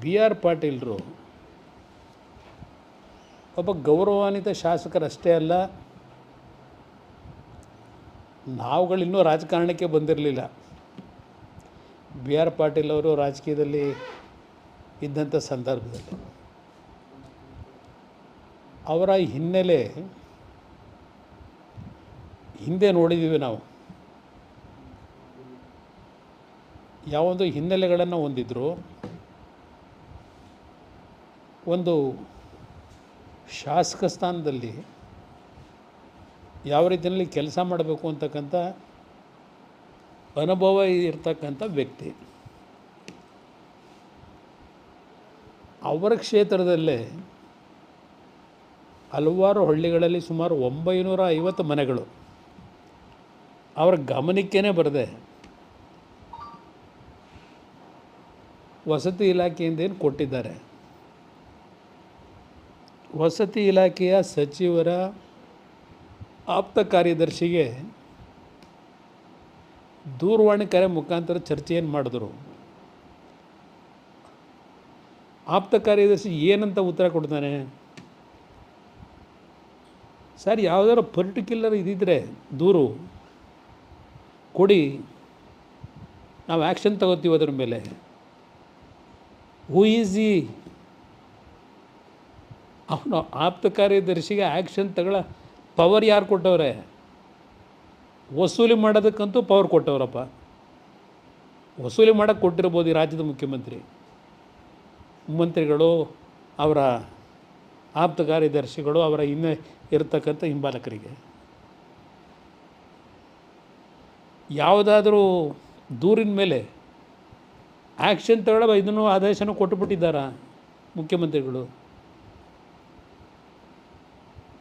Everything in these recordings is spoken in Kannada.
ಬಿ ಆರ್ ಪಾಟೀಲರು ಒಬ್ಬ ಗೌರವಾನ್ವಿತ ಶಾಸಕರಷ್ಟೇ ಅಲ್ಲ ನಾವುಗಳಿನ್ನೂ ರಾಜಕಾರಣಕ್ಕೆ ಬಂದಿರಲಿಲ್ಲ. ಬಿ ಆರ್ ಪಾಟೀಲ್ ಅವರು ರಾಜಕೀಯದಲ್ಲಿ ಇದ್ದಂಥ ಸಂದರ್ಭದಲ್ಲಿ. ಅವರ ಹಿನ್ನೆಲೆ ಹಿಂದೆ ನೋಡಿದ್ದೀವಿ ನಾವು. ಯಾವೊಂದು ಹಿನ್ನೆಲೆಗಳನ್ನು ಹೊಂದಿದ್ರು ಒಂದು ಶಾಸಕ ಸ್ಥಾನದಲ್ಲಿ ಯಾವ ರೀತಿಯಲ್ಲಿ ಕೆಲಸ ಮಾಡಬೇಕು ಅಂತಕ್ಕಂಥ ಅನುಭವ ಇರ್ತಕ್ಕಂಥ ವ್ಯಕ್ತಿ. ಅವರ ಕ್ಷೇತ್ರದಲ್ಲೇ ಹಲವಾರು ಹಳ್ಳಿಗಳಲ್ಲಿ ಸುಮಾರು ಒಂಬೈನೂರ ಐವತ್ತು ಮನೆಗಳು. ಅವರ ಗಮನಕ್ಕೇ ಬರದೆ ವಸತಿ ಇಲಾಖೆಯಿಂದ ಏನು ಕೊಟ್ಟಿದ್ದಾರೆ? ವಸತಿ ಇಲಾಖೆಯ ಸಚಿವರ ಆಪ್ತ ಕಾರ್ಯದರ್ಶಿಗೆ ದೂರವಾಣಿ ಕರೆ ಮುಖಾಂತರ ಚರ್ಚೆಯನ್ನು ಮಾಡಿದ್ರು. ಆಪ್ತ ಕಾರ್ಯದರ್ಶಿ ಏನಂತ ಉತ್ತರ ಕೊಡ್ತಾನೆ? ಸರ್, ಯಾವುದಾದ್ರು ಪರ್ಟಿಕ್ಯುಲರ್ ಇದಿದ್ರೆ ದೂರು ಕೊಡಿ. ನಾವು ಆ್ಯಕ್ಷನ್ ತಗೋತೀವಿ ಅದ್ರ ಮೇಲೆ. ಹೂ ಈಸ್ ಅವನು ಆಪ್ತ ಕಾರ್ಯದರ್ಶಿಗೆ ಆ್ಯಕ್ಷನ್ ತಗೊಳ ಪವರ್ ಯಾರು ಕೊಟ್ಟವ್ರೆ? ವಸೂಲಿ ಮಾಡೋದಕ್ಕಂತೂ ಪವರ್ ಕೊಟ್ಟವ್ರಪ್ಪ. ವಸೂಲಿ ಮಾಡೋಕ್ಕೆ ಕೊಟ್ಟಿರ್ಬೋದು ಈ ರಾಜ್ಯದ ಮುಖ್ಯಮಂತ್ರಿ. ಮಂತ್ರಿಗಳು ಅವರ ಆಪ್ತ ಕಾರ್ಯದರ್ಶಿಗಳು ಅವರ ಹಿಂದೆ ಇರತಕ್ಕಂಥ ಹಿಂಬಾಲಕರಿಗೆ. ಯಾವುದಾದ್ರೂ ದೂರಿನ ಮೇಲೆ ಆ್ಯಕ್ಷನ್ ತಗೊಳ್ಳೋ ಇದನ್ನು ಆದೇಶನೂ ಕೊಟ್ಟುಬಿಟ್ಟಿದ್ದಾರಾ ಮುಖ್ಯಮಂತ್ರಿಗಳು?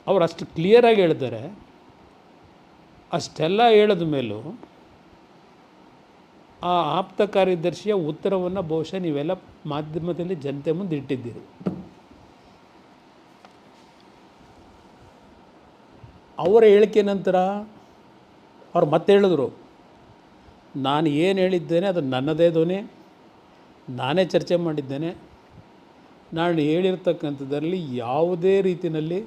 ಅವ್ರು ಅಷ್ಟು ಕ್ಲಿಯರಾಗಿ ಹೇಳ್ತಾರೆ ಅಷ್ಟೆಲ್ಲ ಹೇಳಿದ ಮೇಲೂ ಆ ಆಪ್ತ ಕಾರ್ಯದರ್ಶಿಯ ಉತ್ತರವನ್ನು ಬಹುಶಃ ನೀವೆಲ್ಲ ಮಾಧ್ಯಮದಲ್ಲಿ ಜನತೆ ಮುಂದೆ ಇಟ್ಟಿದ್ದೀರಿ. ಅವರ ಹೇಳಿಕೆ ನಂತರ ಅವ್ರು ಮತ್ತೆ ಹೇಳಿದ್ರು, ನಾನು ಏನು ಹೇಳಿದ್ದೇನೆ ಅದು ನನ್ನದೇ ಧ್ವನಿ, ನಾನೇ ಚರ್ಚೆ ಮಾಡಿದ್ದೇನೆ. ನಾನು ಹೇಳಿರ್ತಕ್ಕಂಥದ್ರಲ್ಲಿ ಯಾವುದೇ ರೀತಿಯಲ್ಲಿ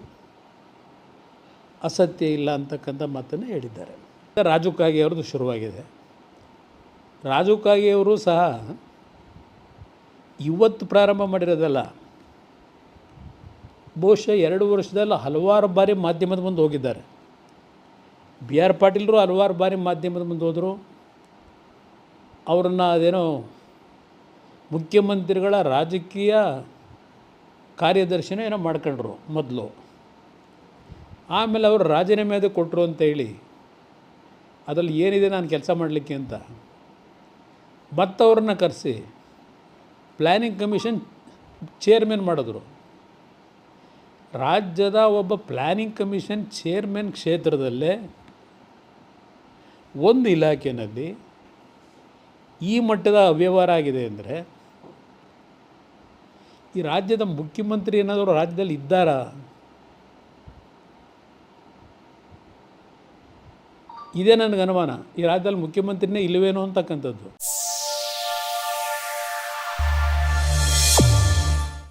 ಅಸತ್ಯ ಇಲ್ಲ ಅಂತಕ್ಕಂಥ ಮಾತನ್ನು ಹೇಳಿದ್ದಾರೆ. ರಾಜು ಕಾಗೆ ಅವ್ರದ್ದು ಶುರುವಾಗಿದೆ. ರಾಜು ಕಾಗೆಯವರು ಸಹ ಇವತ್ತು ಪ್ರಾರಂಭ ಮಾಡಿರೋದಲ್ಲ. ಬಹುಶಃ ಎರಡು ವರ್ಷದಲ್ಲಿ ಹಲವಾರು ಬಾರಿ ಮಾಧ್ಯಮದ ಮುಂದೆ ಹೋಗಿದ್ದಾರೆ. ಬಿ ಆರ್ ಪಾಟೀಲರು ಹಲವಾರು ಬಾರಿ ಮಾಧ್ಯಮದ ಮುಂದೆ ಹೋದರು. ಅವರನ್ನು ಅದೇನೋ ಮುಖ್ಯಮಂತ್ರಿಗಳ ರಾಜಕೀಯ ಕಾರ್ಯದರ್ಶಿನ ಏನೋ ಮಾಡ್ಕೊಂಡ್ರು ಮೊದಲು. ಆಮೇಲೆ ಅವರು ರಾಜೀನಾಮೆ ಅದು ಕೊಟ್ಟರು ಅಂತೇಳಿ ಅದರಲ್ಲಿ ಏನಿದೆ ನಾನು ಕೆಲಸ ಮಾಡಲಿಕ್ಕೆ ಅಂತ. ಮತ್ತವ್ರನ್ನ ಕರೆಸಿ ಪ್ಲ್ಯಾನಿಂಗ್ ಕಮಿಷನ್ ಚೇರ್ಮನ್ ಮಾಡಿದ್ರು. ರಾಜ್ಯದ ಒಬ್ಬ ಪ್ಲ್ಯಾನಿಂಗ್ ಕಮಿಷನ್ ಚೇರ್ಮನ್ ಕ್ಷೇತ್ರದಲ್ಲೇ ಒಂದು ಇಲಾಖೆಯಲ್ಲಿ ಈ ಮಟ್ಟದ ಅವ್ಯವಹಾರ ಆಗಿದೆ ಅಂದರೆ ಈ ರಾಜ್ಯದ ಮುಖ್ಯಮಂತ್ರಿ ಏನಾದರೂ ರಾಜ್ಯದಲ್ಲಿ ಇದ್ದಾರಾ? ಇದೇ ನನಗೆ ಅನುಮಾನ. ಈ ರಾಜ್ಯದಲ್ಲಿ ಮುಖ್ಯಮಂತ್ರಿನೇ ಇಲ್ಲವೇನೋ ಅಂತಕ್ಕಂಥದ್ದು.